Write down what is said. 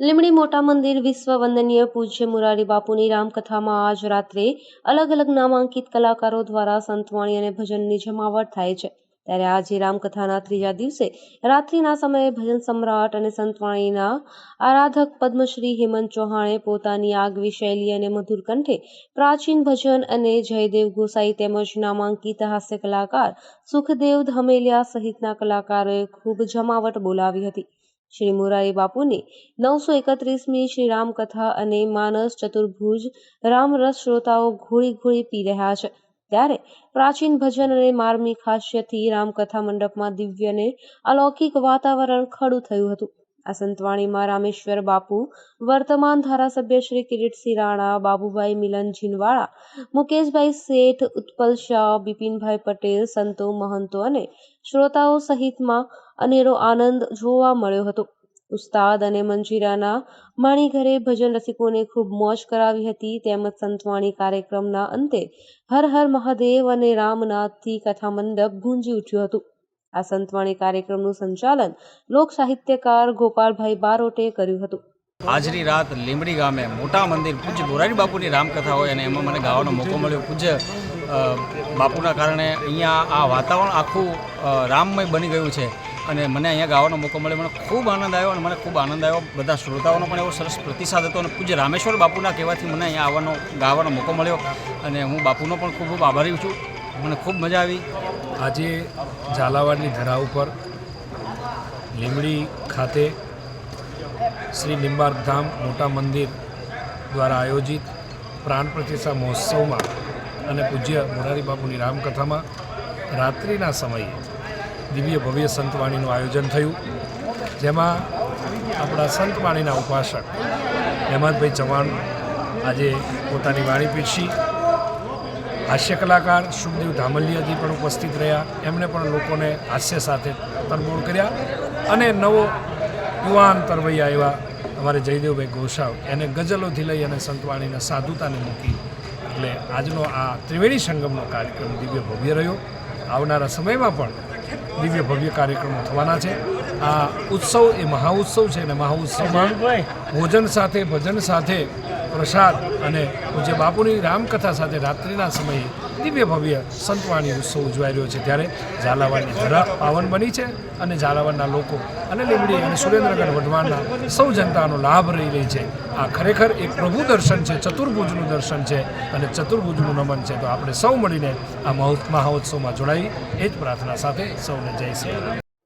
લીમડી મોટા મંદિર વિશ્વ વંદનીય પૂજ્ય મુરારી બાપુની રામકથામાં આજ રાત્રે અલગ અલગ નામાંકિત કલાકારો દ્વારા સંતવાણી અને ભજનની જમાવટ થાય છે. ત્યારે આજે રામકથાના ત્રીજા દિવસે રાત્રિના સમયે ભજન સમ્રાટ અને સંતવાણીના આરાધક પદ્મશ્રી હેમંત ચૌહાણે પોતાની આગવી શૈલી અને મધુર કંઠે પ્રાચીન ભજન અને જયદેવ ગોસાઈ તેમજ નામાંકિત હાસ્ય કલાકાર સુખદેવ ધમેલિયા સહિતના કલાકારોએ ખૂબ જમાવટ બોલાવી હતી. શ્રી મુરારી બાપુની નવસો એકત્રીસમી શ્રી રામકથા અને માનસ ચતુર્ભુજ રામરસ શ્રોતાઓ ઘોળી ઘોળી પી રહ્યા છે. ત્યારે પ્રાચીન ભજન અને માર્મિક હાસ્યથી રામકથા મંડપમાં દિવ્ય અને અલૌકિક વાતાવરણ ખડું થયું હતું. આ સંતવાણીમાં રામેશ્વર બાપુ, વર્તમાન ધારાસભ્ય શ્રી કિરીટસિંહ રાણા, બાબુભાઈ મિલન જીનવાળા મુકેશભાઈ શેઠ, ઉત્પલ શાહ, બિપિનભાઈ પટેલ, સંતો મહંતો અને શ્રોતાઓ સહિતમાં અનેરો આનંદ જોવા મળ્યો હતો. ઉસ્તાદ અને મંજીરાના માણીઘરે ભજન રસિકોને ખૂબ મોજ કરાવી હતી. તેમજ સંતવાણી કાર્યક્રમના અંતે હર હર મહાદેવ અને રામનાથથી કથા મંડપ ગુંજી ઉઠ્યું હતું. આ સંતવાણી કાર્યક્રમનું સંચાલન લોક સાહિત્યકાર ગોપાલભાઈ બારોટે કર્યું હતું. આજની રાત લીંબડી ગામે મોટા મંદિર પૂજ્ય મોરારી બાપુની રામકથા હોય અને એમાં મને ગાવાનો મોકો મળ્યો. પૂજ્ય બાપુના કારણે અહીંયા આ વાતાવરણ આખું રામમય બની ગયું છે અને મને અહીંયા ગાવાનો મોકો મળ્યો. મને ખૂબ આનંદ આવ્યો અને મને ખૂબ આનંદ આવ્યો. બધા શ્રોતાઓનો પણ એવો સરસ પ્રતિસાદ હતો અને પૂજ્ય રામેશ્વર બાપુના કહેવાથી મને અહીંયા આવવાનો, ગાવાનો મોકો મળ્યો અને હું બાપુનો પણ ખૂબ ખૂબ આભારી છું. મને ખૂબ મજા આવી. આજે ઝાલાવાડની ધરા ઉપર લીમડી ખાતે શ્રી નિંબાર્ક ધામ મોટા મંદિર દ્વારા આયોજિત પ્રાણ પ્રતિષ્ઠા મહોત્સવમાં અને પૂજ્ય મોરારી બાપુની રામકથામાં રાત્રિના સમયે દિવ્ય ભવ્ય સંતવાણીનું આયોજન થયું. જેમાં આપણા સંતવાણીના ઉપાસક હેમંતભાઈ ચૌહાણ આજે પોતાની વાણી પીરસી હાસ્ય કલાકાર સુખદેવ ધામલિયાજી પણ ઉપસ્થિત રહ્યા. એમણે પણ લોકોને હાસ્ય સાથે તરબોળ કર્યા અને નવો યુવાન તરવૈયા એવા અમારે જયદેવભાઈ ગોસાવ એને ગઝલોથી લઈ અને સંતવાણીના સાધુતાને મૂકી. એટલે આજનો આ ત્રિવેણી સંગમનો કાર્યક્રમ દિવ્ય ભવ્ય રહ્યો. આવનારા સમયમાં પણ દિવ્ય ભવ્ય કાર્યક્રમો થવાના છે. આ ઉત્સવ એ મહાઉત્સવ છે અને મહાઉત્સવમાં ભોજન સાથે ભજન સાથે પ્રસાદ અને પૂજ્ય બાપુની રામકથા સાથે રાત્રિના સમયે દિવ્ય ભવ્ય સંતવાણી ઉત્સવ ઉજવાઈ રહ્યો છે. ત્યારે ઝાલાવાડની ધરા પાવન બની છે અને ઝાલાવાડના લોકો અને લીમડી અને સુરેન્દ્રનગર વઢવાણના સૌ જનતાનો લાભ રહી રહી છે. આ ખરેખર એક પ્રભુ દર્શન છે ચતુર્ભુજનું દર્શન છે અને ચતુર્ભુજનું નમન છે. તો આપણે સૌ મળીને આ મહો- મહોત્સવમાં જોડાઈ. એ જ પ્રાર્થના સાથે સૌને જય શ્રી રામ.